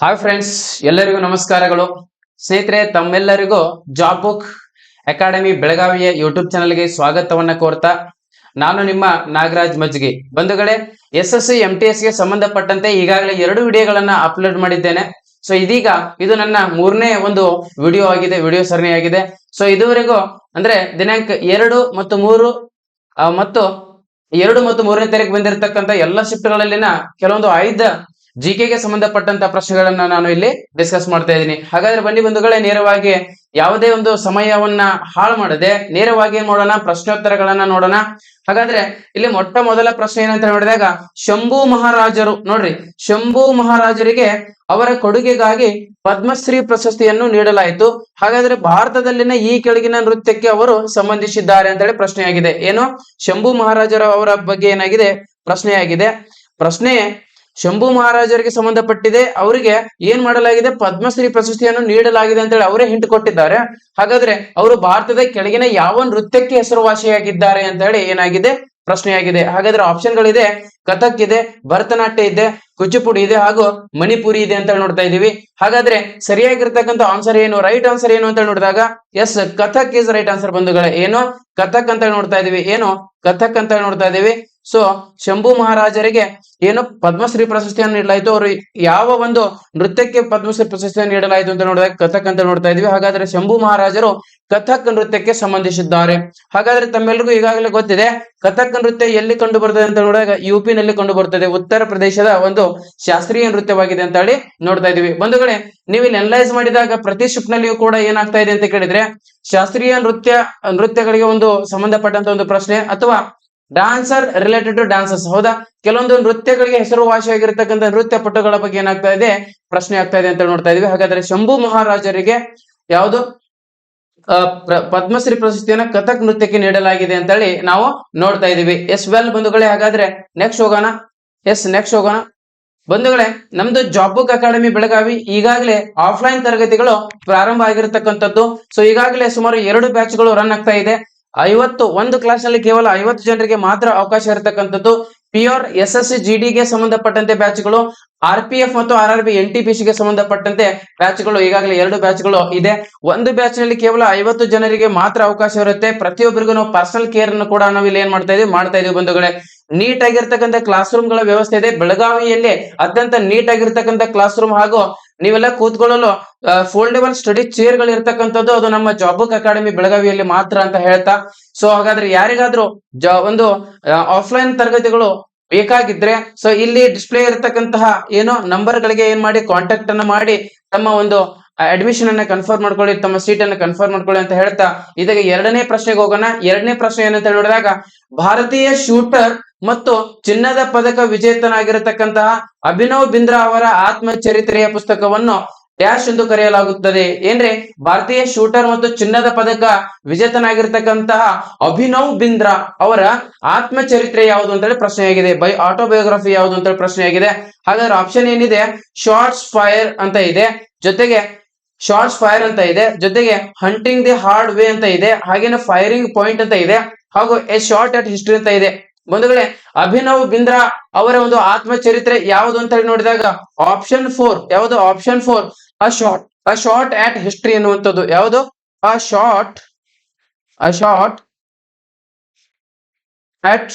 Hi friends ಎಲ್ಲರಿಗೂ ನಮಸ್ಕಾರಗಳು. ಸ್ನೇಹಿತರೆ, ತಮ್ಮೆಲ್ಲರಿಗೂ ಜಾಬ್ ಬುಕ್ ಅಕಾಡೆಮಿ ಬೆಳಗಾವಿಯ ಯೂಟ್ಯೂಬ್ ಚಾನಲ್ಗೆ ಸ್ವಾಗತವನ್ನ ಕೋರ್ತಾ, ನಾನು ನಿಮ್ಮ ನಾಗರಾಜ್ ಮಜ್ಗಿ ಬಂಧುಗಳೇ ಎಸ್ ಎಸ್ ಎಂ ಟಿ ಎಸ್ಗೆ ಸಂಬಂಧಪಟ್ಟಂತೆ ಈಗಾಗಲೇ ಎರಡು ವಿಡಿಯೋಗಳನ್ನ ಅಪ್ಲೋಡ್ ಮಾಡಿದ್ದೇನೆ. ಸೊ ಇದೀಗ ಇದು ನನ್ನ ಮೂರನೇ ಒಂದು ವಿಡಿಯೋ ಆಗಿದೆ, ವಿಡಿಯೋ ಸರಣಿ ಆಗಿದೆ. ಸೊ ಇದುವರೆಗೂ ಅಂದ್ರೆ ದಿನಾಂಕ ಎರಡು ಮತ್ತು ಮೂರು ಮತ್ತು ಎರಡು ಮತ್ತು ಮೂರನೇ ತಾರೀಕು ಎಲ್ಲ ಶಿಫ್ಟ್ಗಳಲ್ಲಿನ ಕೆಲವೊಂದು ಐದು ಜಿ ಗೆ ಸಂಬಂಧಪಟ್ಟಂತ ಪ್ರಶ್ನೆಗಳನ್ನ ನಾನು ಇಲ್ಲಿ ಡಿಸ್ಕಸ್ ಮಾಡ್ತಾ ಇದ್ದೀನಿ. ಹಾಗಾದ್ರೆ ಬನ್ನಿ ಬಂಧುಗಳೇ, ನೇರವಾಗಿ ಯಾವುದೇ ಒಂದು ಸಮಯವನ್ನ ಹಾಳು ಮಾಡದೆ ನೇರವಾಗಿ ನೋಡೋಣ ಪ್ರಶ್ನೋತ್ತರಗಳನ್ನ ನೋಡೋಣ. ಹಾಗಾದ್ರೆ ಇಲ್ಲಿ ಮೊಟ್ಟ ಮೊದಲ ಪ್ರಶ್ನೆ ಏನಂತ ನೋಡಿದಾಗ, ಶಂಭು ಮಹಾರಾಜರು, ನೋಡ್ರಿ, ಶಂಭು ಮಹಾರಾಜರಿಗೆ ಅವರ ಕೊಡುಗೆಗಾಗಿ ಪದ್ಮಶ್ರೀ ಪ್ರಶಸ್ತಿಯನ್ನು ನೀಡಲಾಯಿತು. ಹಾಗಾದ್ರೆ ಭಾರತದಲ್ಲಿನ ಈ ಕೆಳಗಿನ ನೃತ್ಯಕ್ಕೆ ಅವರು ಸಂಬಂಧಿಸಿದ್ದಾರೆ ಅಂತ ಹೇಳಿ ಪ್ರಶ್ನೆಯಾಗಿದೆ. ಏನು? ಶಂಭು ಮಹಾರಾಜರ ಅವರ ಬಗ್ಗೆ ಏನಾಗಿದೆ? ಪ್ರಶ್ನೆಯಾಗಿದೆ. ಪ್ರಶ್ನೆ ಶಂಭು ಮಹಾರಾಜರಿಗೆ ಸಂಬಂಧಪಟ್ಟಿದೆ. ಅವರಿಗೆ ಏನ್ ಮಾಡಲಾಗಿದೆ? ಪದ್ಮಶ್ರೀ ಪ್ರಶಸ್ತಿಯನ್ನು ನೀಡಲಾಗಿದೆ ಅಂತ ಹೇಳಿ ಅವರೇ ಹಿಂಟ್ ಕೊಟ್ಟಿದ್ದಾರೆ. ಹಾಗಾದ್ರೆ ಅವರು ಭಾರತದ ಕೆಳಗಿನ ಯಾವ ನೃತ್ಯಕ್ಕೆ ಹೆಸರುವಾಸಿಯಾಗಿದ್ದಾರೆ ಅಂತ ಹೇಳಿ ಏನಾಗಿದೆ? ಪ್ರಶ್ನೆಯಾಗಿದೆ. ಹಾಗಾದ್ರೆ ಆಪ್ಷನ್ಗಳಿದೆ ಕಥಕ್ ಇದೆ, ಭರತನಾಟ್ಯ ಇದೆ, ಕುಚಿಪುಡಿ ಇದೆ ಹಾಗೂ ಮಣಿಪುರಿ ಇದೆ ಅಂತ ನೋಡ್ತಾ ಇದೀವಿ ಹಾಗಾದ್ರೆ ಸರಿಯಾಗಿರ್ತಕ್ಕಂಥ ಆನ್ಸರ್ ಏನು? ರೈಟ್ ಆನ್ಸರ್ ಏನು ಅಂತ ನೋಡಿದಾಗ yes Kathak is right answer ಬಂಧುಗಳೇ. ಏನು? ಕಥಕ್ ಅಂತ ನೋಡ್ತಾ ಇದೀವಿ ಏನು? ಕಥಕ್ ಅಂತ ನೋಡ್ತಾ ಇದೀವಿ ಸೊ ಶಂಭು ಮಹಾರಾಜರಿಗೆ ಏನು ಪದ್ಮಶ್ರೀ ಪ್ರಶಸ್ತಿಯನ್ನು ನೀಡಲಾಯಿತು. ಅವರು ಯಾವ ಒಂದು ನೃತ್ಯಕ್ಕೆ ಪದ್ಮಶ್ರೀ ಪ್ರಶಸ್ತಿಯನ್ನು ನೀಡಲಾಯಿತು ಅಂತ ನೋಡಿದಾಗ ಕಥಕ್ ಅಂತ ನೋಡ್ತಾ ಇದೀವಿ. ಹಾಗಾದ್ರೆ ಶಂಭು ಮಹಾರಾಜರು ಕಥಕ್ ನೃತ್ಯಕ್ಕೆ ಸಂಬಂಧಿಸಿದ್ದಾರೆ. ಹಾಗಾದ್ರೆ ತಮ್ಮೆಲ್ಲರಿಗೂ ಈಗಾಗಲೇ ಗೊತ್ತಿದೆ, ಕಥಕ್ ನೃತ್ಯ ಎಲ್ಲಿ ಕಂಡು ಬರ್ತದೆ ಅಂತ ನೋಡಿದಾಗ ಯು ಪಿ ನಲ್ಲಿ ಕಂಡು ಬರ್ತದೆ ಉತ್ತರ ಪ್ರದೇಶದ ಒಂದು ಶಾಸ್ತ್ರೀಯ ನೃತ್ಯವಾಗಿದೆ ಅಂತ ಹೇಳಿ ನೋಡ್ತಾ ಇದೀವಿ. ಬಂಧುಗಳೇ, ನೀವು ಇಲ್ಲಿ ಅನಲೈಸ್ ಮಾಡಿದಾಗ ಪ್ರತಿ ಶಿಫ್ಟ್ ನಲ್ಲಿಯೂ ಕೂಡ ಏನಾಗ್ತಾ ಇದೆ ಅಂತ ಕೇಳಿದ್ರೆ, ಶಾಸ್ತ್ರೀಯ ನೃತ್ಯ, ನೃತ್ಯಗಳಿಗೆ ಒಂದು ಸಂಬಂಧಪಟ್ಟಂತ ಒಂದು ಪ್ರಶ್ನೆ ಅಥವಾ ಡಾನ್ಸರ್ ರಿಲೇಟೆಡ್ ಟು ಡಾನ್ಸರ್ಸ್ ಹೌದಾ? ಕೆಲವೊಂದು ನೃತ್ಯಗಳಿಗೆ ಹೆಸರುವಾಸಿಯಾಗಿರ್ತಕ್ಕಂಥ ನೃತ್ಯ ಪಟುಗಳ ಬಗ್ಗೆ ಏನಾಗ್ತಾ ಇದೆ? ಪ್ರಶ್ನೆ ಆಗ್ತಾ ಇದೆ ಅಂತ ನೋಡ್ತಾ ಇದೀವಿ. ಹಾಗಾದ್ರೆ ಶಂಭು ಮಹಾರಾಜರಿಗೆ ಯಾವುದು? ಪದ್ಮಶ್ರೀ ಪ್ರಶಸ್ತಿಯನ್ನ ಕಥಕ್ ನೃತ್ಯಕ್ಕೆ ನೀಡಲಾಗಿದೆ ಅಂತ ಹೇಳಿ ನಾವು ನೋಡ್ತಾ ಇದೀವಿ. ಎಸ್ ವೆಲ್ ಬಂಧುಗಳೇ, ಹಾಗಾದ್ರೆ ನೆಕ್ಸ್ಟ್ ಹೋಗೋಣ. ಎಸ್ ನೆಕ್ಸ್ಟ್ ಹೋಗೋಣ. ಬಂಧುಗಳೇ, ನಮ್ದು ಜಾಬ್ ಬುಕ್ ಅಕಾಡೆಮಿ ಬೆಳಗಾವಿ ಈಗಾಗಲೇ ಆಫ್ಲೈನ್ ತರಗತಿಗಳು ಪ್ರಾರಂಭ ಆಗಿರತಕ್ಕಂಥದ್ದು. ಸೊ ಈಗಾಗಲೇ ಸುಮಾರು ಎರಡು ಬ್ಯಾಚ್ಗಳು ರನ್ ಆಗ್ತಾ ಇದೆ. ಐವತ್ತು, ಒಂದು ಕ್ಲಾಸ್ನಲ್ಲಿ ಕೇವಲ ಐವತ್ತು ಜನರಿಗೆ ಮಾತ್ರ ಅವಕಾಶ ಇರತಕ್ಕಂಥದ್ದು. Pure S S C G ಗೆ ಸಂಬಂಧಪಟ್ಟಂತೆ ಬ್ಯಾಚ್ಗಳು ಆರ್ ಪಿ ಎಫ್ ಮತ್ತು R R B N T P ಗೆ ಸಂಬಂಧಪಟ್ಟಂತೆ ಬ್ಯಾಚ್ಗಳು ಈಗಾಗಲೇ ಎರಡು ಬ್ಯಾಚ್ಗಳು ಇದೆ. ಒಂದು ಬ್ಯಾಚ್ನಲ್ಲಿ ಕೇವಲ ಐವತ್ತು ಜನರಿಗೆ ಮಾತ್ರ ಅವಕಾಶ ಇರುತ್ತೆ. ಪ್ರತಿಯೊಬ್ಬರಿಗೂ ನಾವು ಪರ್ಸನಲ್ ಕೇರ್ ಅನ್ನು ಕೂಡ ನಾವು ಇಲ್ಲಿ ಏನ್ ಮಾಡ್ತಾ ಇದೀವಿ? ಮಾಡ್ತಾ ಇದೀವಿ ಬಂಧುಗಳೇ. ನೀಟ್ ಆಗಿರ್ತಕ್ಕಂಥ ಕ್ಲಾಸ್ ರೂಮ್ಗಳ ವ್ಯವಸ್ಥೆ ಇದೆ. ಬೆಳಗಾವಿಯಲ್ಲಿ ಅತ್ಯಂತ ನೀಟ್ ಆಗಿರ್ತಕ್ಕಂಥ ಕ್ಲಾಸ್ ರೂಮ್ ಹಾಗೂ ನೀವೆಲ್ಲ ಕೂತ್ಕೊಳ್ಳಲು ಫೋಲ್ಡೇಬಲ್ ಸ್ಟಡಿ ಚೇರ್ಗಳು ಇರ್ತಕ್ಕಂಥದ್ದು ಅದು ನಮ್ಮ ಜಾಬುಕ್ ಅಕಾಡೆಮಿ ಬೆಳಗಾವಿಯಲ್ಲಿ ಮಾತ್ರ ಅಂತ ಹೇಳ್ತಾ. ಸೊ ಹಾಗಾದ್ರೆ ಯಾರಿಗಾದ್ರೂ ಒಂದು ಆಫ್ಲೈನ್ ತರಗತಿಗಳು ಬೇಕಾಗಿದ್ರೆ ಸೊ ಇಲ್ಲಿ ಡಿಸ್ಪ್ಲೇ ಇರತಕ್ಕಂತಹ ಏನೋ ನಂಬರ್ ಗಳಿಗೆ ಏನ್ ಮಾಡಿ ಕಾಂಟ್ಯಾಕ್ಟ್ ಅನ್ನ ಮಾಡಿ, ತಮ್ಮ ಒಂದು ಅಡ್ಮಿಷನ್ ಅನ್ನ ಕನ್ಫರ್ಮ್ ಮಾಡ್ಕೊಳ್ಳಿ, ತಮ್ಮ ಸೀಟ್ ಅನ್ನ ಕನ್ಫರ್ಮ್ ಮಾಡ್ಕೊಳ್ಳಿ ಅಂತ ಹೇಳ್ತಾ. ಇದಕ್ಕೆ ಎರಡನೇ ಪ್ರಶ್ನೆಗೆ ಹೋಗೋಣ. ಎರಡನೇ ಪ್ರಶ್ನೆ ಏನಂತ ನೋಡಿದಾಗ, ಭಾರತೀಯ ಶೂಟರ್ ಮತ್ತು ಚಿನ್ನದ ಪದಕ ವಿಜೇತನಾಗಿರತಕ್ಕಂತಹ ಅಭಿನವ್ ಬಿಂದ್ರಾ ಅವರ ಆತ್ಮಚರಿತ್ರೆಯ ಪುಸ್ತಕವನ್ನು ಡ್ಯಾಶ್ ಎಂದು ಕರೆಯಲಾಗುತ್ತದೆ. ಏನ್ರಿ? ಭಾರತೀಯ ಶೂಟರ್ ಮತ್ತು ಚಿನ್ನದ ಪದಕ ವಿಜೇತನಾಗಿರ್ತಕ್ಕಂತಹ ಅಭಿನವ್ ಬಿಂದ್ರಾ ಅವರ ಆತ್ಮಚರಿತ್ರೆ ಯಾವುದು ಅಂತ ಹೇಳಿ ಪ್ರಶ್ನೆಯಾಗಿದೆ. ಬೈ ಆಟೋಬಯೋಗ್ರಫಿ ಯಾವುದು ಅಂತ ಹೇಳಿ ಪ್ರಶ್ನೆಯಾಗಿದೆ. ಹಾಗಾದ್ರೆ ಆಪ್ಷನ್ ಏನಿದೆ? ಶಾರ್ಟ್ಸ್ ಫೈರ್ ಅಂತ ಇದೆ. ಜೊತೆಗೆ ಶಾರ್ಟ್ಸ್ ಫೈರ್ ಅಂತ ಇದೆ. ಜೊತೆಗೆ ಹಂಟಿಂಗ್ ದಿ ಹಾರ್ಡ್ ವೇ ಅಂತ ಇದೆ. ಹಾಗೇನೆ ಫೈರಿಂಗ್ ಪಾಯಿಂಟ್ ಅಂತ ಇದೆ. ಹಾಗೂ ಎ ಶಾರ್ಟ್ ಅಟ್ ಹಿಸ್ಟ್ರಿ ಅಂತ ಇದೆ. ಬಂಧುಗಳೇ, ಅಭಿನವ್ ಬಿಂದ್ರಾ ಅವರ ಒಂದು ಆತ್ಮಚರಿತ್ರೆ ಯಾವುದು ಅಂತ ಹೇಳಿ ನೋಡಿದಾಗ? ಆಪ್ಷನ್ ಫೋರ್ ಯಾವುದು? Option four a short a short at history ಎನ್ನುವಂಥದ್ದು ಯಾವುದು? A short a short at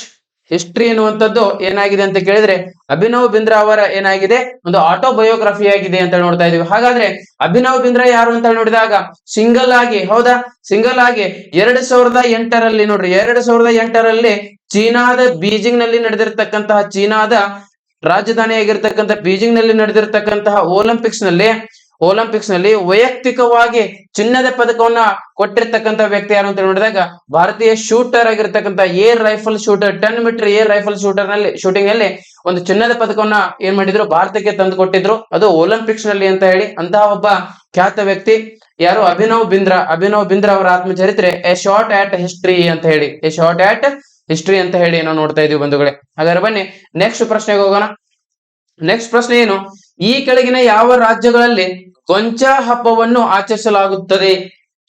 history ಎನ್ನುವಂಥದ್ದು ಏನಾಗಿದೆ ಅಂತ ಕೇಳಿದ್ರೆ, ಅಭಿನವ್ ಬಿಂದ್ರಾ ಅವರ ಏನಾಗಿದೆ? ಒಂದು ಆಟೋಬಯೋಗ್ರಫಿ ಆಗಿದೆ ಅಂತ ನೋಡ್ತಾ ಇದೀವಿ ಹಾಗಾದ್ರೆ ಅಭಿನವ್ ಬಿಂದ್ರಾ ಯಾರು ಅಂತ ನೋಡಿದಾಗ ಸಿಂಗಲ್ ಆಗಿ, ಹೌದಾ? ಸಿಂಗಲ್ ಆಗಿ ಎರಡ್ ಸಾವಿರದ ಎಂಟರಲ್ಲಿ ನೋಡ್ರಿ, ಎರಡ್ ಸಾವಿರದ ಎಂಟರಲ್ಲಿ ಚೀನಾದ ಬೀಜಿಂಗ್ನಲ್ಲಿ ನಡೆದಿರ್ತಕ್ಕಂತಹ, ಚೀನಾದ ರಾಜಧಾನಿಯಾಗಿರ್ತಕ್ಕಂಥ ಬೀಜಿಂಗ್ನಲ್ಲಿ ನಡೆದಿರ್ತಕ್ಕಂತಹ ಒಲಿಂಪಿಕ್ಸ್ನಲ್ಲಿ ಒಲಿಂಪಿಕ್ಸ್ನಲ್ಲಿ ವೈಯಕ್ತಿಕವಾಗಿ ಚಿನ್ನದ ಪದಕವನ್ನ ಕೊಟ್ಟಿರ್ತಕ್ಕಂಥ ವ್ಯಕ್ತಿ ಯಾರು ಅಂತ ನೋಡಿದಾಗ ಭಾರತೀಯ ಶೂಟರ್ ಆಗಿರ್ತಕ್ಕಂಥ air rifle shooter ten metre air rifle ಶೂಟರ್ನಲ್ಲಿ ಶೂಟಿಂಗ್ನಲ್ಲಿ ಒಂದು ಚಿನ್ನದ ಪದಕವನ್ನ ಏನ್ ಮಾಡಿದ್ರು, ಭಾರತಕ್ಕೆ ತಂದು ಕೊಟ್ಟಿದ್ರು. ಅದು ಒಲಿಂಪಿಕ್ಸ್ನಲ್ಲಿ ಅಂತ ಹೇಳಿ ಅಂತಹ ಒಬ್ಬ ಖ್ಯಾತ ವ್ಯಕ್ತಿ ಯಾರು? ಅಭಿನವ್ ಬಿಂದ್ರ. ಅಭಿನವ್ ಬಿಂದ್ರ ಅವರ ಆತ್ಮಚರಿತ್ರೆ ಎ ಶಾರ್ಟ್ ಆಟ್ ಹಿಸ್ಟ್ರಿ ಅಂತ ಹೇಳಿ. ಎ ಶಾರ್ಟ್ ಆಟ್ ಹಿಸ್ಟ್ರಿ ಅಂತ ಹೇಳಿ ನಾವು ನೋಡ್ತಾ ಇದೀವಿ ಬಂಧುಗಳೇ. ಹಾಗಾದ್ರೆ ಬನ್ನಿ ನೆಕ್ಸ್ಟ್ ಪ್ರಶ್ನೆಗೆ ಹೋಗೋಣ. ನೆಕ್ಸ್ಟ್ ಪ್ರಶ್ನೆ ಏನು? ಈ ಕೆಳಗಿನ ಯಾವ ರಾಜ್ಯಗಳಲ್ಲಿ ಗೊಂಚ ಹಬ್ಬವನ್ನು ಆಚರಿಸಲಾಗುತ್ತದೆ.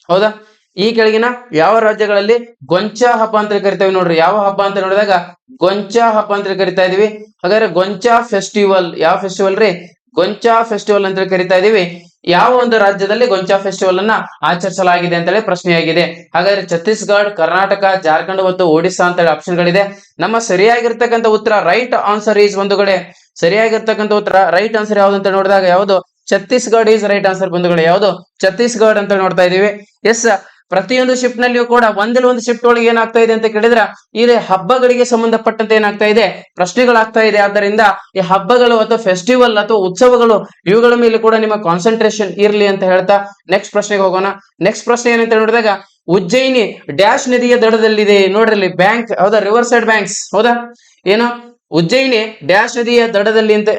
ಹೌದಾ? ಈ ಕೆಳಗಿನ ಯಾವ ರಾಜ್ಯಗಳಲ್ಲಿ ಗೊಂಚ ಹಬ್ಬ ಅಂತ ಕರಿತೇವೆ ನೋಡ್ರಿ. ಯಾವ ಹಬ್ಬ ಅಂತ ನೋಡಿದಾಗ ಗೊಂಚ ಹಬ್ಬ ಅಂತ ಕರಿತಾ ಇದೀವಿ. ಹಾಗಾದ್ರೆ ಗೊಂಚ ಫೆಸ್ಟಿವಲ್, ಯಾವ ಫೆಸ್ಟಿವಲ್ ರೀ? ಗೊಂಚ ಫೆಸ್ಟಿವಲ್ ಅಂತ ಕರಿತಾ ಇದೀವಿ. ಯಾವ ಒಂದು ರಾಜ್ಯದಲ್ಲಿ ಗೊಂಚಾ ಫೆಸ್ಟಿವಲ್ ಅನ್ನ ಆಚರಿಸಲಾಗಿದೆ ಅಂತೇಳಿ ಪ್ರಶ್ನೆಯಾಗಿದೆ. ಹಾಗಾದ್ರೆ ಛತ್ತೀಸ್ಗಢ, ಕರ್ನಾಟಕ, ಜಾರ್ಖಂಡ್ ಮತ್ತು ಒಡಿಶಾ ಆಪ್ಷನ್ ಗಳಿವೆ ನಮ್ಮ ಸರಿಯಾಗಿರ್ತಕ್ಕಂಥ ಉತ್ತರ ರೈಟ್ ಆನ್ಸರ್ ಈಸ್ ಒಂದು ಕಡೆ. ಸರಿಯಾಗಿರ್ತಕ್ಕಂಥ ಉತ್ತರ ರೈಟ್ ಆನ್ಸರ್ ಯಾವ್ದು ಅಂತ ನೋಡಿದಾಗ ಯಾವುದು? ಛತ್ತೀಸ್ಗಢ ಈಸ್ ರೈಟ್ ಆನ್ಸರ್ ಬಂಧುಗಳು. ಯಾವುದು? ಛತ್ತೀಸ್ಗಢ ಅಂತ ನೋಡ್ತಾ ಇದೀವಿ ಎಸ್ ಪ್ರತಿಯೊಂದು ಶಿಫ್ಟ್ ನಲ್ಲಿಯೂ ಕೂಡ ಒಂದಿಲ್ ಒಂದು ಶಿಫ್ಟ್ ಒಳಗೆ ಏನಾಗ್ತಾ ಇದೆ ಅಂತ ಕೇಳಿದ್ರೆ, ಈ ಹಬ್ಬಗಳಿಗೆ ಸಂಬಂಧಪಟ್ಟಂತೆ ಏನಾಗ್ತಾ ಇದೆ? ಪ್ರಶ್ನೆಗಳಾಗ್ತಾ ಇದೆ. ಆದ್ದರಿಂದ ಈ ಹಬ್ಬಗಳು ಅಥವಾ ಫೆಸ್ಟಿವಲ್ ಅಥವಾ ಉತ್ಸವಗಳು, ಇವುಗಳ ಮೇಲೆ ಕೂಡ ನಿಮ್ಮ ಕಾನ್ಸಂಟ್ರೇಷನ್ ಇರಲಿ ಅಂತ ಹೇಳ್ತಾ ನೆಕ್ಸ್ಟ್ ಪ್ರಶ್ನೆಗೆ ಹೋಗೋಣ. ನೆಕ್ಸ್ಟ್ ಪ್ರಶ್ನೆ ಏನಂತ ನೋಡಿದಾಗ, ಉಜ್ಜಯಿನಿ ಡ್ಯಾಶ್ ನದಿಯ ದಡದಲ್ಲಿದೆ. ನೋಡ್ರಿ ಬ್ಯಾಂಕ್ ಹೌದಾ? ರಿವರ್ ಸೈಡ್ ಬ್ಯಾಂಕ್ಸ್ ಹೌದಾ? ಏನು? ಉಜ್ಜಯಿನಿ ಡ್ಯಾಶ್ ನದಿಯ ದಡದಲ್ಲಿ ಅಂತ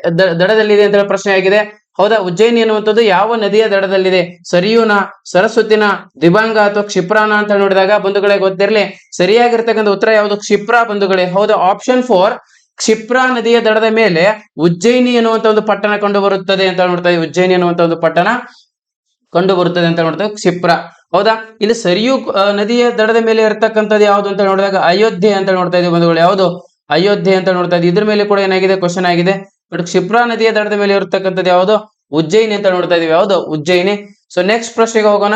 ದಡದಲ್ಲಿದೆ ಅಂತ ಹೇಳಿ ಪ್ರಶ್ನೆ ಆಗಿದೆ. ಹೌದಾ? ಉಜ್ಜಯಿನಿ ಅನ್ನುವಂಥದ್ದು ಯಾವ ನದಿಯ ದಡದಲ್ಲಿದೆ? ಸರಿಯೂನ, ಸರಸ್ವತಿನ ದಿಬಾಂಗ ಅಥವಾ ಕ್ಷಿಪ್ರಾನ ಅಂತ ನೋಡಿದಾಗ ಬಂಧುಗಳೇ ಗೊತ್ತಿರಲಿ. ಸರಿಯಾಗಿರ್ತಕ್ಕಂಥ ಉತ್ತರ ಯಾವುದು? ಕ್ಷಿಪ್ರಾ ಬಂಧುಗಳೇ. ಹೌದಾ ಆಪ್ಷನ್ ಫೋರ್ ಕ್ಷಿಪ್ರಾ ನದಿಯ ದಡದ ಮೇಲೆ ಉಜ್ಜಯಿನಿ ಎನ್ನುವಂತ ಒಂದು ಪಟ್ಟಣ ಕಂಡು ಬರುತ್ತದೆ ಅಂತ ನೋಡ್ತಾ ಇದ್ದೀವಿ ಉಜ್ಜಯಿನಿ ಅನ್ನುವಂತ ಒಂದು ಪಟ್ಟಣ ಕಂಡು ಬರುತ್ತದೆ ಅಂತ ನೋಡ್ತಾ. ಕ್ಷಿಪ್ರ. ಹೌದಾ? ಇಲ್ಲಿ ಸರಿಯು ನದಿಯ ದಡದ ಮೇಲೆ ಇರತಕ್ಕಂಥದ್ದು ಯಾವುದು ಅಂತ ನೋಡಿದಾಗ ಅಯೋಧ್ಯೆ ಅಂತ ನೋಡ್ತಾ ಇದೀವಿ ಬಂಧುಗಳು. ಯಾವುದು? ಅಯೋಧ್ಯೆ ಅಂತ ನೋಡ್ತಾ ಇದ್ದೀವಿ ಇದ್ರ ಮೇಲೆ ಕೂಡ ಏನಾಗಿದೆ? ಕ್ವಶನ್ ಆಗಿದೆ. ಬಟ್ ಕ್ಷಿಪ್ರಾ ನದಿಯ ದಡದ ಮೇಲೆ ಇರತಕ್ಕಂಥದ್ದು ಯಾವುದು? ಉಜ್ಜಯಿನಿ ಅಂತ ನೋಡ್ತಾ ಇದೀವಿ ಯಾವುದು? ಉಜ್ಜಯಿನಿ. ಸೊ ನೆಕ್ಸ್ಟ್ ಪ್ರಶ್ನೆಗೆ ಹೋಗೋಣ.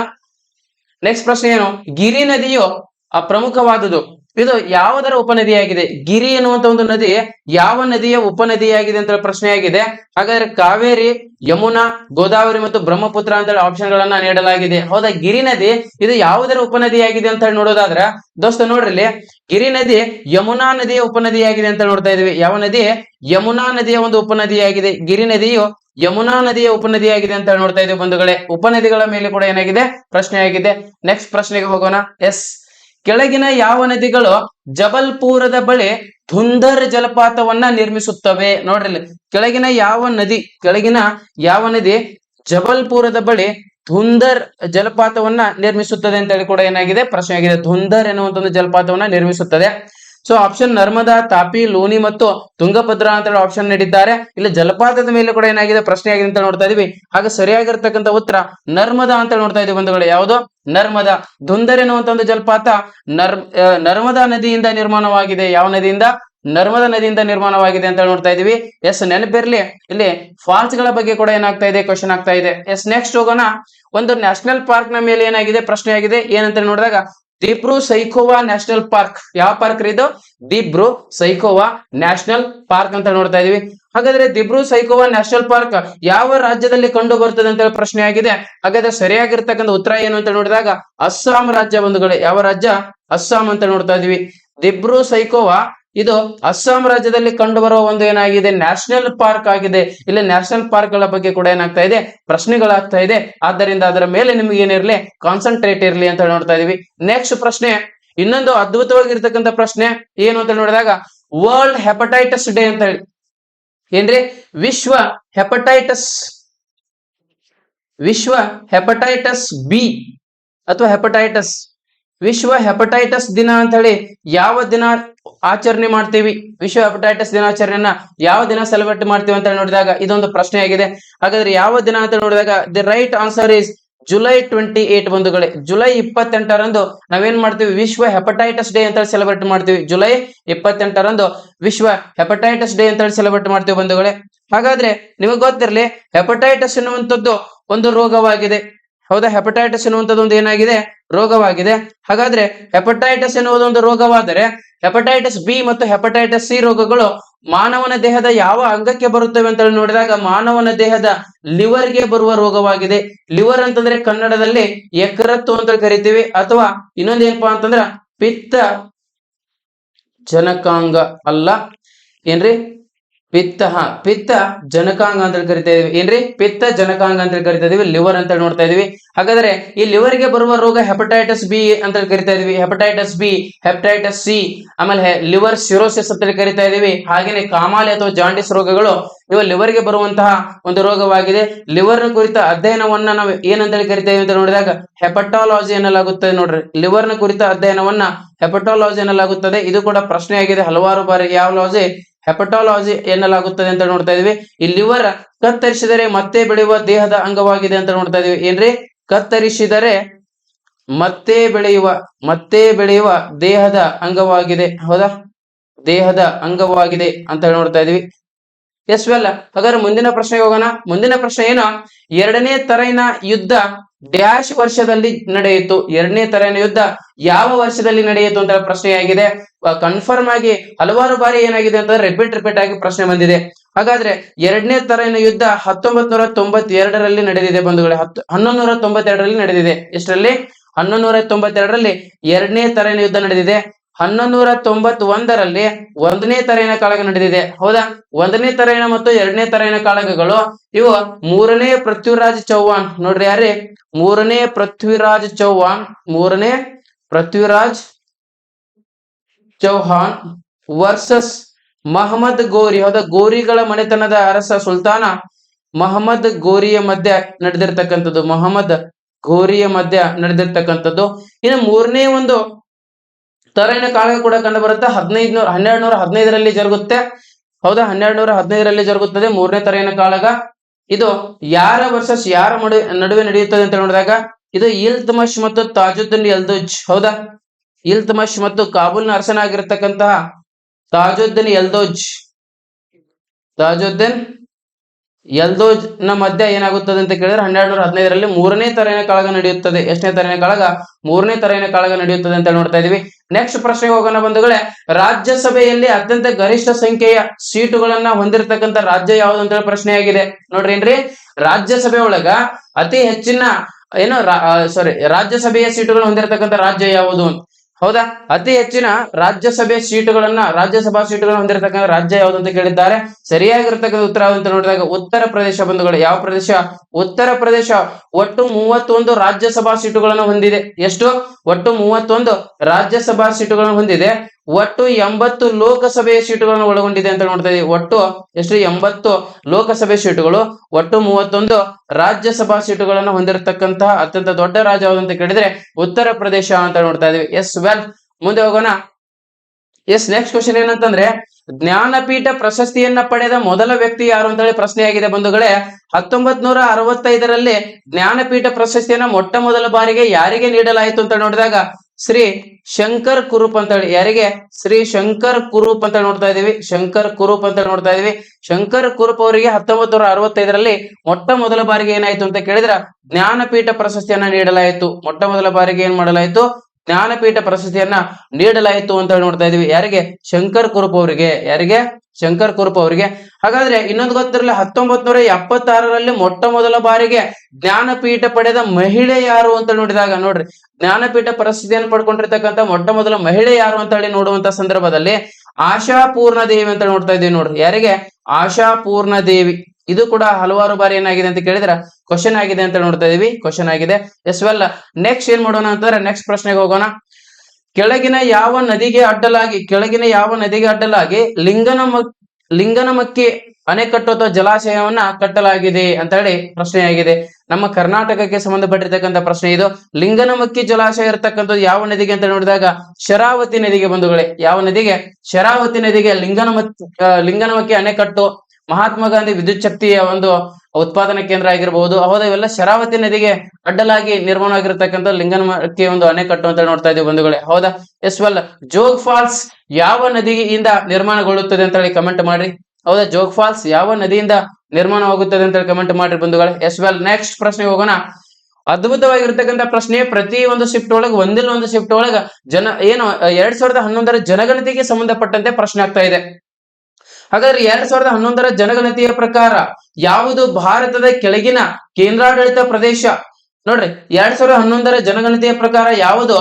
ನೆಕ್ಸ್ಟ್ ಪ್ರಶ್ನೆ ಏನು? ಗಿರಿ ನದಿಯು ಆ ಪ್ರಮುಖವಾದುದು ಇದು ಯಾವುದರ ಉಪನದಿಯಾಗಿದೆ? ಗಿರಿ ಎನ್ನುವಂತ ಒಂದು ನದಿ ಯಾವ ನದಿಯ ಉಪನದಿಯಾಗಿದೆ ಅಂತ ಪ್ರಶ್ನೆ ಆಗಿದೆ. ಹಾಗಾದ್ರೆ ಕಾವೇರಿ, ಯಮುನಾ, ಗೋದಾವರಿ ಮತ್ತು ಬ್ರಹ್ಮಪುತ್ರ ಅಂತ ಹೇಳಿ ಆಪ್ಷನ್ ಗಳನ್ನ ನೀಡಲಾಗಿದೆ. ಹೌದಾ? ಗಿರಿ ನದಿ ಇದು ಯಾವುದರ ಉಪನದಿಯಾಗಿದೆ ಅಂತ ಹೇಳಿ ನೋಡೋದಾದ್ರೆ, ದೋಸ್ತ ನೋಡ್ರಿ ಗಿರಿ ನದಿ ಯಮುನಾ ನದಿಯ ಉಪನದಿಯಾಗಿದೆ ಅಂತ ನೋಡ್ತಾ ಇದೀವಿ. ಯಾವ ನದಿ? ಯಮುನಾ ನದಿಯ ಒಂದು ಉಪನದಿಯಾಗಿದೆ. ಗಿರಿ ನದಿಯು ಯಮುನಾ ನದಿಯ ಉಪನದಿಯಾಗಿದೆ ಅಂತ ನೋಡ್ತಾ ಇದೀವಿ ಬಂಧುಗಳೇ. ಉಪನದಿಗಳ ಮೇಲೆ ಕೂಡ ಏನಾಗಿದೆ? ಪ್ರಶ್ನೆ ಆಗಿದೆ. ನೆಕ್ಸ್ಟ್ ಪ್ರಶ್ನೆಗೆ ಹೋಗೋಣ. ಎಸ್. ಕೆಳಗಿನ ಯಾವ ನದಿಗಳು ಜಬಲ್ಪುರದ ಬಳಿ ಧುಂಧರ್ ಜಲಪಾತವನ್ನ ನಿರ್ಮಿಸುತ್ತವೆ? ನೋಡ್ರಿ. ಕೆಳಗಿನ ಯಾವ ನದಿ, ಕೆಳಗಿನ ಯಾವ ನದಿ ಜಬಲ್ಪುರದ ಬಳಿ ಧುಂಧರ್ ಜಲಪಾತವನ್ನ ನಿರ್ಮಿಸುತ್ತದೆ ಅಂತ ಹೇಳಿ ಕೂಡ ಏನಾಗಿದೆ? ಪ್ರಶ್ನೆ ಆಗಿದೆ. ಧುಂಧರ್ ಎನ್ನುವಂತ ಜಲಪಾತವನ್ನ ನಿರ್ಮಿಸುತ್ತದೆ. ಸೊ ಆಪ್ಷನ್ ನರ್ಮದಾ ತಾಪಿ ಲೋನಿ ಮತ್ತು ತುಂಗಭದ್ರಾ ಅಂತ ಹೇಳಿ ಆಪ್ಷನ್ ನೀಡಿದ್ದಾರೆ. ಇಲ್ಲಿ ಜಲಪಾತದ ಮೇಲೆ ಕೂಡ ಏನಾಗಿದೆ? ಪ್ರಶ್ನೆ ಆಗಿದೆ ಅಂತ ನೋಡ್ತಾ ಇದೀವಿ. ಹಾಗೆ ಸರಿಯಾಗಿರ್ತಕ್ಕಂಥ ಉತ್ತರ ನರ್ಮದಾ ಅಂತ ನೋಡ್ತಾ ಇದೀವಿ ಬಂಧುಗಳು. ಯಾವುದು? ನರ್ಮದಾ ದುಂದರೆ ಎನ್ನುವಂತ ಒಂದು ಜಲಪಾತ ನರ್ಮದಾ ನದಿಯಿಂದ ನಿರ್ಮಾಣವಾಗಿದೆ. ಯಾವ ನದಿಯಿಂದ? ನರ್ಮದಾ ನದಿಯಿಂದ ನಿರ್ಮಾಣವಾಗಿದೆ ಅಂತ ನೋಡ್ತಾ ಇದೀವಿ. ಎಸ್, ನೆನಪಿರ್ಲಿ. ಇಲ್ಲಿ ಫಾಲ್ಸ್ಗಳ ಬಗ್ಗೆ ಕೂಡ ಏನಾಗ್ತಾ ಇದೆ? ಕ್ವಶನ್ ಆಗ್ತಾ ಇದೆ. ಎಸ್ ನೆಕ್ಸ್ಟ್ ಹೋಗೋಣ. ಒಂದು ನ್ಯಾಷನಲ್ ಪಾರ್ಕ್ನ ಮೇಲೆ ಏನಾಗಿದೆ? ಪ್ರಶ್ನೆ ಆಗಿದೆ. ಏನಂತ ನೋಡಿದಾಗ ದಿಬ್ರು ಸೈಕೋವಾ ನ್ಯಾಷನಲ್ ಪಾರ್ಕ್ ಯಾವ ಪಾರ್ಕ್ ಇದು? ದಿಬ್ರು ಸೈಕೋವಾ ನ್ಯಾಷನಲ್ ಪಾರ್ಕ್ ಅಂತ ನೋಡ್ತಾ ಇದೀವಿ. ಹಾಗಾದ್ರೆ ದಿಬ್ರು ಸೈಕೋವಾ ನ್ಯಾಷನಲ್ ಪಾರ್ಕ್ ಯಾವ ರಾಜ್ಯದಲ್ಲಿ ಕಂಡು ಬರ್ತದೆ ಅಂತ ಪ್ರಶ್ನೆ ಆಗಿದೆ. ಹಾಗಾದ್ರೆ ಸರಿಯಾಗಿರ್ತಕ್ಕಂಥ ಉತ್ತರ ಏನು ಅಂತ ನೋಡಿದಾಗ ಅಸ್ಸಾಂ ರಾಜ್ಯ ಬಂಧುಗಳೇ. ಯಾವ ರಾಜ್ಯ? ಅಸ್ಸಾಂ ಅಂತ ನೋಡ್ತಾ ಇದೀವಿ. ದಿಬ್ರು ಸೈಕೋವಾ ಇದು ಅಸ್ಸಾಂ ರಾಜ್ಯದಲ್ಲಿ ಕಂಡುಬರುವ ಒಂದು ಏನಾಗಿದೆ? ನ್ಯಾಷನಲ್ ಪಾರ್ಕ್ ಆಗಿದೆ. ಇಲ್ಲಿ ನ್ಯಾಷನಲ್ ಪಾರ್ಕ್ಗಳ ಬಗ್ಗೆ ಕೂಡ ಏನಾಗ್ತಾ ಇದೆ? ಪ್ರಶ್ನೆಗಳಾಗ್ತಾ ಇದೆ. ಆದ್ದರಿಂದ ಅದರ ಮೇಲೆ ನಿಮ್ಗೆ ಏನಿರಲಿ ಕಾನ್ಸಂಟ್ರೇಟ್ ಇರಲಿ ಅಂತ ನೋಡ್ತಾ ಇದೀವಿ. ನೆಕ್ಸ್ಟ್ ಪ್ರಶ್ನೆ. ಇನ್ನೊಂದು ಅದ್ಭುತವಾಗಿರ್ತಕ್ಕಂಥ ಪ್ರಶ್ನೆ. ಏನು ಅಂತ ನೋಡಿದಾಗ ವರ್ಲ್ಡ್ ಹೆಪಟೈಟಿಸ್ ಡೇ ಅಂತ ಹೇಳಿ. ಏನ್ರಿ? ವಿಶ್ವ ಹೆಪಟೈಟಿಸ್ ವಿಶ್ವ ಹೆಪಟೈಟಿಸ್ ಬಿ ಅಥವಾ ಹೆಪಟೈಟಿಸ್ ವಿಶ್ವ ಹೆಪಟೈಟಿಸ್ ದಿನ ಅಂತ ಹೇಳಿ ಯಾವ ದಿನ ಆಚರಣೆ ಮಾಡ್ತೀವಿ. ವಿಶ್ವ ಹೆಪಟೈಟಿಸ್ ದಿನಾಚರಣೆಯನ್ನ ಯಾವ ದಿನ ಸೆಲೆಬ್ರೇಟ್ ಮಾಡ್ತೀವಿ ಅಂತ ನೋಡಿದಾಗ ಇದೊಂದು ಪ್ರಶ್ನೆ ಆಗಿದೆ ಹಾಗಾದ್ರೆ ಯಾವ ದಿನ ಅಂತ ನೋಡಿದಾಗ the right answer is July twenty eight ಬಂಧುಗಳೇ. ಜುಲೈ ಇಪ್ಪತ್ತೆಂಟರಂದು ನಾವೇನ್ ಮಾಡ್ತೀವಿ? ವಿಶ್ವ ಹೆಪಟೈಟಿಸ್ ಡೇ ಅಂತ ಸೆಲೆಬ್ರೇಟ್ ಮಾಡ್ತೀವಿ. ಜುಲೈ ಇಪ್ಪತ್ತೆಂಟರಂದು ವಿಶ್ವ ಹೆಪಟೈಟಿಸ್ ಡೇ ಅಂತ ಸೆಲೆಬ್ರೇಟ್ ಮಾಡ್ತೀವಿ ಬಂಧುಗಳೇ. ಹಾಗಾದ್ರೆ ನಿಮಗೆ ಗೊತ್ತಿರಲಿ, ಹೆಪಟೈಟಿಸ್ ಎನ್ನುವಂಥದ್ದು ಒಂದು ರೋಗವಾಗಿದೆ. ಹೌದಾ? ಹೆಪಟೈಟಿಸ್ ಎನ್ನುವಂಥದ್ದು ಒಂದು ಏನಾಗಿದೆ? ರೋಗವಾಗಿದೆ. ಹಾಗಾದ್ರೆ ಹೆಪಟೈಟಿಸ್ ಎನ್ನುವುದೊಂದು ರೋಗವಾದರೆ ಹೆಪಟೈಟಿಸ್ ಬಿ ಮತ್ತು ಹೆಪಟೈಟಿಸ್ ಸಿ ರೋಗಗಳು ಮಾನವನ ದೇಹದ ಯಾವ ಅಂಗಕ್ಕೆ ಬರುತ್ತವೆ ಅಂತ ನೋಡಿದಾಗ ಮಾನವನ ದೇಹದ ಲಿವರ್ಗೆ ಬರುವ ರೋಗವಾಗಿದೆ. ಲಿವರ್ ಅಂತಂದ್ರೆ ಕನ್ನಡದಲ್ಲಿ ಎಕರತ್ತು ಅಂತ ಕರಿತೀವಿ. ಅಥವಾ ಇನ್ನೊಂದು ಏನಪ್ಪಾ ಅಂತಂದ್ರ ಪಿತ್ತ ಜನಕಾಂಗ ಅಲ್ಲ. ಏನ್ರಿ? ಪಿತ್ತ ಪಿತ್ತ ಜನಕಾಂಗ ಅಂತ ಕರಿತಾ ಇದೀವಿ. ಏನ್ರಿ? ಪಿತ್ತ ಜನಕಾಂಗ ಅಂತ ಕರಿತಾ ಇದೀವಿ ಲಿವರ್ ಅಂತ ನೋಡ್ತಾ ಇದೀವಿ. ಹಾಗಾದ್ರೆ ಈ ಲಿವರ್ಗೆ ಬರುವ ರೋಗ ಹೆಪಟೈಟಿಸ್ ಬಿ ಅಂತ ಕರಿತಾ ಇದೀವಿ. ಹೆಪಟೈಟಿಸ್ ಬಿ ಹೆಪಟೈಟಿಸ್ ಸಿ ಆಮೇಲೆ ಲಿವರ್ ಸಿರೋಸಿಸ್ ಅಂತ ಕರಿತಾ ಇದೀವಿ. ಹಾಗೇನೆ ಕಾಮಾಲೆ ಅಥವಾ ಜಾಂಡಿಸ್ ರೋಗಗಳು ಇವು ಲಿವರ್ಗೆ ಬರುವಂತಹ ಒಂದು ರೋಗವಾಗಿದೆ. ಲಿವರ್ ಕುರಿತ ಅಧ್ಯಯನವನ್ನ ನಾವು ಏನಂತ ಕರಿತಾ ಇದೀವಿ ಅಂತ ನೋಡಿದಾಗ ಹೆಪಟಾಲಜಿ ಎನ್ನಲಾಗುತ್ತದೆ ನೋಡ್ರಿ. ಲಿವರ್ನ ಕುರಿತ ಅಧ್ಯಯನವನ್ನ ಹೆಪಟಾಲಜಿ ಎನ್ನಲಾಗುತ್ತದೆ ಇದು ಕೂಡ ಪ್ರಶ್ನೆ ಆಗಿದೆ ಹಲವಾರು ಬಾರಿ ಯಾವ ಲಾಜಿ ಹೆಪಟಾಲಜಿ ಎನ್ನಲಾಗುತ್ತದೆ ಅಂತ ನೋಡ್ತಾ ಇದೀವಿ. ಈ ಲಿವರ್ ಕತ್ತರಿಸಿದರೆ ಮತ್ತೆ ಬೆಳೆಯುವ ದೇಹದ ಅಂಗವಾಗಿದೆ ಅಂತ ನೋಡ್ತಾ ಇದೀವಿ. ಏನ್ರಿ? ಕತ್ತರಿಸಿದರೆ ಮತ್ತೆ ಬೆಳೆಯುವ ಮತ್ತೆ ಬೆಳೆಯುವ ದೇಹದ ಅಂಗವಾಗಿದೆ. ಹೌದಾ? ದೇಹದ ಅಂಗವಾಗಿದೆ ಅಂತ ನೋಡ್ತಾ ಇದೀವಿ. Yes, well. ಹಾಗಾದ್ರೆ ಮುಂದಿನ ಪ್ರಶ್ನೆಗೆ ಹೋಗೋಣ. ಮುಂದಿನ ಪ್ರಶ್ನೆ ಏನು? ಎರಡನೇ ತರೈನ ಯುದ್ಧ ಡ್ಯಾಶ್ ವರ್ಷದಲ್ಲಿ ನಡೆಯಿತು. ಎರಡನೇ ತರೈನ ಯುದ್ಧ ಯಾವ ವರ್ಷದಲ್ಲಿ ನಡೆಯಿತು ಅಂತ ಪ್ರಶ್ನೆಯಾಗಿದೆ. ಕನ್ಫರ್ಮ್ ಆಗಿ ಹಲವಾರು ಬಾರಿ ಏನಾಗಿದೆ ಅಂತ ರಿಪೀಟ್ ರಿಪೀಟ್ ಆಗಿ ಪ್ರಶ್ನೆ ಬಂದಿದೆ. ಹಾಗಾದ್ರೆ ಎರಡನೇ ತರೈನ ಯುದ್ಧ ಹತ್ತೊಂಬತ್ ನೂರ ತೊಂಬತ್ತೆರಡರಲ್ಲಿ ನಡೆದಿದೆ ಬಂಧುಗಳೇ. ಹತ್ತು ಹನ್ನೊಂದು ನೂರ ತೊಂಬತ್ತೆರಡರಲ್ಲಿ ನಡೆದಿದೆ. ಎಷ್ಟರಲ್ಲಿ? ಹನ್ನೊಂದು ನೂರ ತೊಂಬತ್ತೆರಡರಲ್ಲಿ ಎರಡನೇ ತರೈನ ಯುದ್ಧ ನಡೆದಿದೆ. ಹನ್ನೊಂದು ನೂರ ತೊಂಬತ್ ಒಂದರಲ್ಲಿ ಒಂದನೇ ತರೈನ ಕಾಳಗ ನಡೆದಿದೆ. ಹೌದಾ? ಒಂದನೇ ತರೈನ ಮತ್ತು ಎರಡನೇ ತರೈನ ಕಾಳಗಗಳು ಇವು ಮೂರನೇ ಪೃಥ್ವಿರಾಜ್ ಚೌಹಾಣ್. ನೋಡ್ರಿ ಯಾರಿ ಮೂರನೇ ಪೃಥ್ವಿರಾಜ್ ಚೌಹಾಣ್, ಮೂರನೇ ಪೃಥ್ವಿರಾಜ್ ಚೌಹಾಣ್ ವರ್ಸಸ್ ಮಹಮ್ಮದ್ ಗೋರಿ. ಹೌದಾ? ಗೋರಿಗಳ ಮನೆತನದ ಅರಸ ಸುಲ್ತಾನ ಮಹಮ್ಮದ್ ಗೋರಿಯ ಮಧ್ಯ ನಡೆದಿರ್ತಕ್ಕಂಥದ್ದು. ಮೊಹಮ್ಮದ್ ಗೋರಿಯ ಮಧ್ಯ ನಡೆದಿರ್ತಕ್ಕಂಥದ್ದು. ಇನ್ನು ಮೂರನೇ ಒಂದು ತರೈನ ಕಾಳಗ ಕೂಡ ಕಂಡು ಬರುತ್ತೆ. ಹದಿನೈದು ನೂರ ಹನ್ನೆರಡು ನೂರ ಹದಿನೈದರಲ್ಲಿ ಜರುಗುತ್ತೆ. ಹೌದಾ? ಹನ್ನೆರಡು ನೂರ ಹದಿನೈದರಲ್ಲಿ ಜರುಗುತ್ತದೆ. ಮೂರನೇ ತರೈನ ಕಾಳಗ. ಇದು ಯಾರ ವರ್ಷಸ್ ಯಾರ ನಡುವೆ ನಡೆಯುತ್ತದೆ ಅಂತ ನೋಡಿದಾಗ, ಇದು ಇಲ್ತಮಶ್ ಮತ್ತು ತಾಜುದ್ದೀನ್ ಎಲ್ದುಜ್. ಹೌದಾ? ಇಲ್ತಮಶ್ ಮತ್ತು ಕಾಬೂಲ್ನ ಅರಸನಾಗಿರ್ತಕ್ಕಂತಹ ತಾಜುದ್ದೀನ್ ಎಲ್ದೋಜ್. ತಾಜುದ್ದೀನ್ ಎಲ್ದೋಜ್ನ ಮಧ್ಯ ಏನಾಗುತ್ತದೆ ಅಂತ ಕೇಳಿದ್ರೆ ಹನ್ನೆರಡು ನೂರ ಹದಿನೈದರಲ್ಲಿ ಮೂರನೇ ತರಹಿನ ಕಾಳಗ ನಡೆಯುತ್ತದೆ. ಎಷ್ಟನೇ ತರಹಿನ ಕಾಳಗ? ಮೂರನೇ ತರಹಿನ ಕಾಳಗ ನಡೆಯುತ್ತದೆ ಅಂತ ನೋಡ್ತಾ ಇದೀವಿ. ನೆಕ್ಸ್ಟ್ ಪ್ರಶ್ನೆಗೆ ಹೋಗೋಣ ಬಂಧುಗಳೇ. ರಾಜ್ಯಸಭೆಯಲ್ಲಿ ಅತ್ಯಂತ ಗರಿಷ್ಠ ಸಂಖ್ಯೆಯ ಸೀಟುಗಳನ್ನ ಹೊಂದಿರತಕ್ಕಂತ ರಾಜ್ಯ ಯಾವುದು ಅಂತ ಹೇಳಿ ಪ್ರಶ್ನೆಯಾಗಿದೆ ನೋಡ್ರಿ ಏನ್ರಿ? ರಾಜ್ಯಸಭೆ ಒಳಗ ಅತಿ ಹೆಚ್ಚಿನ, ಏನು ಸಾರಿ ರಾಜ್ಯಸಭೆಯ ಸೀಟುಗಳನ್ನು ಹೊಂದಿರತಕ್ಕಂತ ರಾಜ್ಯ ಯಾವುದು ಹೌದಾ? ಅತಿ ಹೆಚ್ಚಿನ ರಾಜ್ಯಸಭೆ ಸೀಟುಗಳನ್ನ, ರಾಜ್ಯಸಭಾ ಸೀಟುಗಳನ್ನು ಹೊಂದಿರತಕ್ಕಂಥ ರಾಜ್ಯ ಯಾವುದು ಅಂತ ಕೇಳಿದ್ದಾರೆ. ಸರಿಯಾಗಿರ್ತಕ್ಕಂಥ ಉತ್ತರ ಅಂತ ನೋಡಿದಾಗ ಉತ್ತರ ಪ್ರದೇಶ ಬಂಧುಗಳು. ಯಾವ ಪ್ರದೇಶ? ಉತ್ತರ ಪ್ರದೇಶ ಒಟ್ಟು ಮೂವತ್ತೊಂದು ರಾಜ್ಯಸಭಾ ಸೀಟುಗಳನ್ನು ಹೊಂದಿದೆ. ಎಷ್ಟು? ಒಟ್ಟು ಮೂವತ್ತೊಂದು ರಾಜ್ಯಸಭಾ ಸೀಟುಗಳನ್ನು ಹೊಂದಿದೆ. ಒಟ್ಟು ಎಂಬತ್ತು ಲೋಕಸಭೆಯ ಸೀಟುಗಳನ್ನು ಒಳಗೊಂಡಿದೆ ಅಂತ ನೋಡ್ತಾ ಇದ್ದೀವಿ ಒಟ್ಟು ಎಷ್ಟು? ಎಂಬತ್ತು ಲೋಕಸಭೆ ಸೀಟುಗಳು, ಒಟ್ಟು ಮೂವತ್ತೊಂದು ರಾಜ್ಯಸಭಾ ಸೀಟುಗಳನ್ನು ಹೊಂದಿರತಕ್ಕಂತಹ ಅತ್ಯಂತ ದೊಡ್ಡ ರಾಜ್ಯ ಅಂತ ಕೇಳಿದ್ರೆ ಉತ್ತರ ಪ್ರದೇಶ ಅಂತ ನೋಡ್ತಾ ಇದೀವಿ. ಎಸ್ ವೆಲ್ ಮುಂದೆ ಹೋಗೋಣ. ಎಸ್ ನೆಕ್ಸ್ಟ್ ಕ್ವಶನ್ ಏನಂತಂದ್ರೆ, ಜ್ಞಾನಪೀಠ ಪ್ರಶಸ್ತಿಯನ್ನ ಪಡೆದ ಮೊದಲ ವ್ಯಕ್ತಿ ಯಾರು ಅಂತ ಹೇಳಿ ಪ್ರಶ್ನೆಯಾಗಿದೆ ಬಂಧುಗಳೇ. ಹತ್ತೊಂಬತ್ ನೂರ ಅರವತ್ತೈದರಲ್ಲಿ ಜ್ಞಾನಪೀಠ ಪ್ರಶಸ್ತಿಯನ್ನ ಮೊಟ್ಟ ಮೊದಲ ಬಾರಿಗೆ ಯಾರಿಗೆ ನೀಡಲಾಯಿತು ಅಂತ ನೋಡಿದಾಗ ಶ್ರೀ ಶಂಕರ್ ಕುರುಪ್ ಅಂತ ಹೇಳಿ ಯಾರಿಗೆ? ಶ್ರೀ ಶಂಕರ್ ಕುರುಪ್ ಅಂತ ನೋಡ್ತಾ ಇದೀವಿ ಶಂಕರ್ ಕುರುಪ್ ಅಂತ ನೋಡ್ತಾ ಇದೀವಿ ಶಂಕರ್ ಕುರುಪ್ ಅವರಿಗೆ ಹತ್ತೊಂಬತ್ ನೂರ ಅರವತ್ತೈದರಲ್ಲಿ ಮೊಟ್ಟ ಮೊದಲ ಬಾರಿಗೆ ಏನಾಯ್ತು ಅಂತ ಕೇಳಿದ್ರ ಜ್ಞಾನಪೀಠ ಪ್ರಶಸ್ತಿಯನ್ನ ನೀಡಲಾಯಿತು. ಮೊಟ್ಟ ಮೊದಲ ಬಾರಿಗೆ ಏನ್ ಮಾಡಲಾಯಿತು? ಜ್ಞಾನಪೀಠ ಪ್ರಶಸ್ತಿಯನ್ನ ನೀಡಲಾಯಿತು ಅಂತ ಹೇಳಿ ನೋಡ್ತಾ ಇದೀವಿ. ಯಾರಿಗೆ? ಶಂಕರ್ ಕುರುಪ್ ಅವರಿಗೆ. ಯಾರಿಗೆ? ಶಂಕರ್ ಕುರುಪ್ ಅವರಿಗೆ. ಹಾಗಾದ್ರೆ ಇನ್ನೊಂದು ಗೊತ್ತಿರಲಿ ಹತ್ತೊಂಬತ್ ನೂರ ಎಪ್ಪತ್ತಾರರಲ್ಲಿ ಮೊಟ್ಟ ಮೊದಲ ಬಾರಿಗೆ ಜ್ಞಾನಪೀಠ ಪಡೆದ ಮಹಿಳೆ ಯಾರು ಅಂತ ನೋಡಿದಾಗ ನೋಡ್ರಿ, ಜ್ಞಾನಪೀಠ ಪ್ರಶಸ್ತಿಯನ್ನು ಪಡ್ಕೊಂಡಿರ್ತಕ್ಕಂಥ ಮೊಟ್ಟ ಮೊದಲ ಮಹಿಳೆ ಯಾರು ಅಂತ ಹೇಳಿ ನೋಡುವಂತ ಸಂದರ್ಭದಲ್ಲಿ ಆಶಾಪೂರ್ಣ ದೇವಿ ಅಂತ ನೋಡ್ತಾ ಇದೀವಿ ನೋಡ್ರಿ. ಯಾರಿಗೆ? ಆಶಾಪೂರ್ಣ ದೇವಿ ಇದು ಕೂಡ ಹಲವಾರು ಬಾರಿ ಏನಾಗಿದೆ ಅಂತ ಕೇಳಿದ್ರೆ ಕ್ವಶನ್ ಆಗಿದೆ ಅಂತ ನೋಡ್ತಾ ಇದೀವಿ. ಕ್ವಶನ್ ಆಗಿದೆ. ಎಸ್ ವೆಲ್ ನೆಕ್ಸ್ಟ್ ಏನ್ ಮಾಡೋಣ ಅಂತಂದ್ರೆ ನೆಕ್ಸ್ಟ್ ಪ್ರಶ್ನೆಗೆ ಹೋಗೋಣ. ಕೆಳಗಿನ ಯಾವ ನದಿಗೆ ಅಡ್ಡಲಾಗಿ, ಕೆಳಗಿನ ಯಾವ ನದಿಗೆ ಅಡ್ಡಲಾಗಿ ಲಿಂಗನಮ ಲಿಂಗನಮಕ್ಕಿ ಅಣೆಕಟ್ಟು ಅಥವಾ ಜಲಾಶಯವನ್ನ ಕಟ್ಟಲಾಗಿದೆ ಅಂತ ಹೇಳಿ ಪ್ರಶ್ನೆಯಾಗಿದೆ ನಮ್ಮ ಕರ್ನಾಟಕಕ್ಕೆ ಸಂಬಂಧಪಟ್ಟಿರ್ತಕ್ಕಂಥ ಪ್ರಶ್ನೆ ಇದು. ಲಿಂಗನಮಕ್ಕಿ ಜಲಾಶಯ ಇರತಕ್ಕಂಥದ್ದು ಯಾವ ನದಿಗೆ ಅಂತ ನೋಡಿದಾಗ ಶರಾವತಿ ನದಿಗೆ ಬಂಧುಗಳೇ. ಯಾವ ನದಿಗೆ? ಶರಾವತಿ ನದಿಗೆ ಲಿಂಗನಮಕ್ಕಿ ಲಿಂಗನಮಕ್ಕಿ ಅಣೆಕಟ್ಟು ಮಹಾತ್ಮ ಗಾಂಧಿ ವಿದ್ಯುತ್ ಶಕ್ತಿಯ ಒಂದು ಉತ್ಪಾದನಾ ಕೇಂದ್ರ ಆಗಿರಬಹುದು ಹೌದಾ ಇವೆಲ್ಲ ಶರಾವತಿ ನದಿಗೆ ಅಡ್ಡಲಾಗಿ ನಿರ್ಮಾಣ ಆಗಿರತಕ್ಕಂಥ ಲಿಂಗನಮಕ್ಕಿ ಒಂದು ಅಣೆಕಟ್ಟು ಅಂತ ನೋಡ್ತಾ ಇದೀವಿ ಬಂಧುಗಳೇ. ಹೌದಾ? ಎಸ್ ವೆಲ್ ಜೋಗ್ ಫಾಲ್ಸ್ ಯಾವ ನದಿಯಿಂದ ನಿರ್ಮಾಣಗೊಳ್ಳುತ್ತದೆ ಅಂತ ಹೇಳಿ ಕಮೆಂಟ್ ಮಾಡ್ರಿ. ಹೌದಾ? ಜೋಗ್ ಫಾಲ್ಸ್ ಯಾವ ನದಿಯಿಂದ ನಿರ್ಮಾಣವಾಗುತ್ತದೆ ಅಂತ ಹೇಳಿ ಕಮೆಂಟ್ ಮಾಡ್ರಿ ಬಂಧುಗಳೇ. ಎಸ್ ವೆಲ್ ನೆಕ್ಸ್ಟ್ ಪ್ರಶ್ನೆ ಹೋಗೋಣ. ಅದ್ಭುತವಾಗಿರ್ತಕ್ಕಂಥ ಪ್ರಶ್ನೆ, ಪ್ರತಿ ಒಂದು ಶಿಫ್ಟ್ ಒಳಗೆ, ಒಂದಿಲ್ಲ ಒಂದು ಶಿಫ್ಟ್ ಒಳಗ ಜನ, ಏನು, ಎರಡ್ ಸಾವಿರದ ಹನ್ನೊಂದರ ಜನಗಣತಿಗೆ ಸಂಬಂಧಪಟ್ಟಂತೆ ಪ್ರಶ್ನೆ ಆಗ್ತಾ ಇದೆ. ಹಾಗಾದ್ರೆ ಎರಡ್ ಸಾವಿರದ ಹನ್ನೊಂದರ ಜನಗಣತಿಯ ಪ್ರಕಾರ ಯಾವುದು ಭಾರತದ ಕೆಳಗಿನ ಕೇಂದ್ರಾಡಳಿತ ಪ್ರದೇಶ? ನೋಡ್ರಿ, ಎರಡ್ ಸಾವಿರದ ಹನ್ನೊಂದರ ಜನಗಣತಿಯ ಪ್ರಕಾರ ಯಾವುದು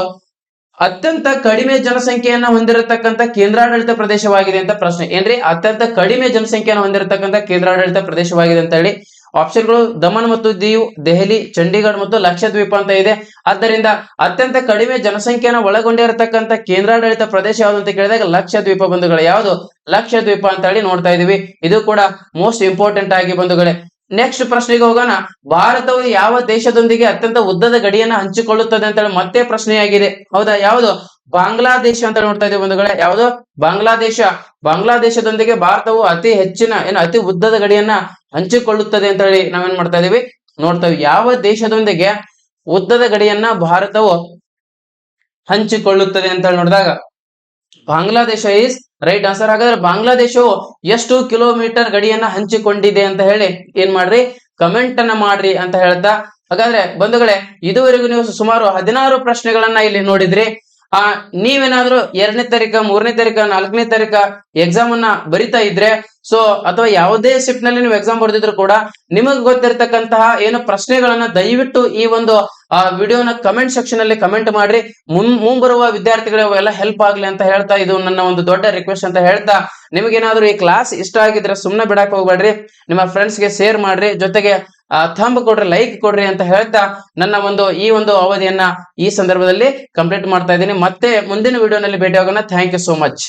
ಅತ್ಯಂತ ಕಡಿಮೆ ಜನಸಂಖ್ಯೆಯನ್ನ ಹೊಂದಿರತಕ್ಕಂತ ಕೇಂದ್ರಾಡಳಿತ ಪ್ರದೇಶವಾಗಿದೆ ಅಂತ ಪ್ರಶ್ನೆ. ಏನ್ರಿ, ಅತ್ಯಂತ ಕಡಿಮೆ ಜನಸಂಖ್ಯೆಯನ್ನು ಹೊಂದಿರತಕ್ಕಂತ ಕೇಂದ್ರಾಡಳಿತ ಪ್ರದೇಶವಾಗಿದೆ ಅಂತ ಹೇಳಿ ಆಪ್ಷನ್ಗಳು ದಮನ್ ಮತ್ತು ದಿಯು ದೆಹಲಿ, ಚಂಡೀಗಢ ಮತ್ತು ಲಕ್ಷದ್ವೀಪ ಅಂತ ಇದೆ. ಆದ್ದರಿಂದ ಅತ್ಯಂತ ಕಡಿಮೆ ಜನಸಂಖ್ಯೆಯನ್ನು ಒಳಗೊಂಡಿರತಕ್ಕಂಥ ಕೇಂದ್ರಾಡಳಿತ ಪ್ರದೇಶ ಯಾವುದು ಅಂತ ಕೇಳಿದಾಗ ಲಕ್ಷದ್ವೀಪ ಬಂಧುಗಳು. ಯಾವುದು? ಲಕ್ಷದ್ವೀಪ ಅಂತ ಹೇಳಿ ನೋಡ್ತಾ ಇದೀವಿ ಇದು ಕೂಡ ಮೋಸ್ಟ್ ಇಂಪಾರ್ಟೆಂಟ್ ಆಗಿ ಬಂಧುಗಳೇ. ನೆಕ್ಸ್ಟ್ ಪ್ರಶ್ನೆಗೆ ಹೋಗೋಣ. ಭಾರತವು ಯಾವ ದೇಶದೊಂದಿಗೆ ಅತ್ಯಂತ ಉದ್ದದ ಗಡಿಯನ್ನ ಹಂಚಿಕೊಳ್ಳುತ್ತದೆ ಅಂತ ಹೇಳಿ ಮತ್ತೆ ಪ್ರಶ್ನೆಯಾಗಿದೆ. ಹೌದಾ? ಯಾವುದು? ಬಾಂಗ್ಲಾದೇಶ ಅಂತ ನೋಡ್ತಾ ಇದ್ದೀವಿ ಬಂಧುಗಳೇ. ಯಾವುದು? ಬಾಂಗ್ಲಾದೇಶ. ಬಾಂಗ್ಲಾದೇಶದೊಂದಿಗೆ ಭಾರತವು ಅತಿ ಹೆಚ್ಚಿನ, ಏನು ಅತಿ ಉದ್ದದ ಗಡಿಯನ್ನ ಹಂಚಿಕೊಳ್ಳುತ್ತದೆ ಅಂತ ಹೇಳಿ ನಾವೇನ್ ಮಾಡ್ತಾ ಇದೀವಿ ನೋಡ್ತಾ ಯಾವ ದೇಶದೊಂದಿಗೆ ಉದ್ದದ ಗಡಿಯನ್ನ ಭಾರತವು ಹಂಚಿಕೊಳ್ಳುತ್ತದೆ ಅಂತ ನೋಡಿದಾಗ, ಬಾಂಗ್ಲಾದೇಶ ಇಸ್ ರೈಟ್ ಆನ್ಸರ್. ಹಾಗಾದ್ರೆ ಬಾಂಗ್ಲಾದೇಶವು ಎಷ್ಟು ಕಿಲೋಮೀಟರ್ ಗಡಿಯನ್ನ ಹಂಚಿಕೊಂಡಿದೆ ಅಂತ ಹೇಳಿ ಏನ್ ಮಾಡ್ರಿ? ಕಮೆಂಟ್ ಅನ್ನ ಮಾಡ್ರಿ ಅಂತ ಹೇಳ್ತಾ. ಹಾಗಾದ್ರೆ ಬಂಧುಗಳೇ, ಇದುವರೆಗೂ ನೀವು ಸುಮಾರು ಹದಿನಾರು ಪ್ರಶ್ನೆಗಳನ್ನ ಇಲ್ಲಿ ನೋಡಿದ್ರಿ. ಆ, ನೀವೇನಾದ್ರೂ ಎರಡನೇ ತಾರೀಕ, ಮೂರನೇ ತಾರೀಕ, ನಾಲ್ಕನೇ ತಾರೀಕ ಎಕ್ಸಾಮ್ ಅನ್ನ ಬರಿತಾ ಇದ್ರೆ ಸೊ ಅಥವಾ ಯಾವುದೇ ಶಿಫ್ಟ್ನಲ್ಲಿ ನೀವು ಎಕ್ಸಾಮ್ ಬರ್ದಿದ್ರು ಕೂಡ, ನಿಮಗೆ ಗೊತ್ತಿರತಕ್ಕಂತಹ ಏನು ಪ್ರಶ್ನೆಗಳನ್ನ ದಯವಿಟ್ಟು ಈ ಒಂದು ಆ ವಿಡಿಯೋನ ಕಮೆಂಟ್ ಸೆಕ್ಷನ್ ಅಲ್ಲಿ ಕಮೆಂಟ್ ಮಾಡ್ರಿ. ಮುನ್, ಮುಂಬರುವ ವಿದ್ಯಾರ್ಥಿಗಳಿಗೆ ಎಲ್ಲ ಹೆಲ್ಪ್ ಆಗ್ಲಿ ಅಂತ ಹೇಳ್ತಾ ಇದು ನನ್ನ ಒಂದು ದೊಡ್ಡ ರಿಕ್ವೆಸ್ಟ್ ಅಂತ ಹೇಳ್ತಾ ನಿಮಗೇನಾದ್ರೂ ಈ ಕ್ಲಾಸ್ ಇಷ್ಟ ಆಗಿದ್ರೆ ಸುಮ್ಮನೆ ಬಿಡಕ್ ಹೋಗ್ಬೇಡ್ರಿ. ನಿಮ್ಮ ಫ್ರೆಂಡ್ಸ್ಗೆ ಶೇರ್ ಮಾಡ್ರಿ. ಜೊತೆಗೆ ಥಂಬ್ ಕೊಡ್ರಿ ಲೈಕ್ ಕೊಡ್ರಿ ಅಂತ ಹೇಳ್ತಾ ನನ್ನ ಒಂದು, ಈ ಒಂದು ಅವಧಿಯನ್ನ ಈ ಸಂದರ್ಭದಲ್ಲಿ ಕಂಪ್ಲೀಟ್ ಮಾಡ್ತಾ ಇದ್ದೀನಿ. ಮತ್ತೆ ಮುಂದಿನ ವಿಡಿಯೋನಲ್ಲಿ ಭೇಟಿ ಆಗೋಣ ಥ್ಯಾಂಕ್ ಯು ಸೋ ಮಚ್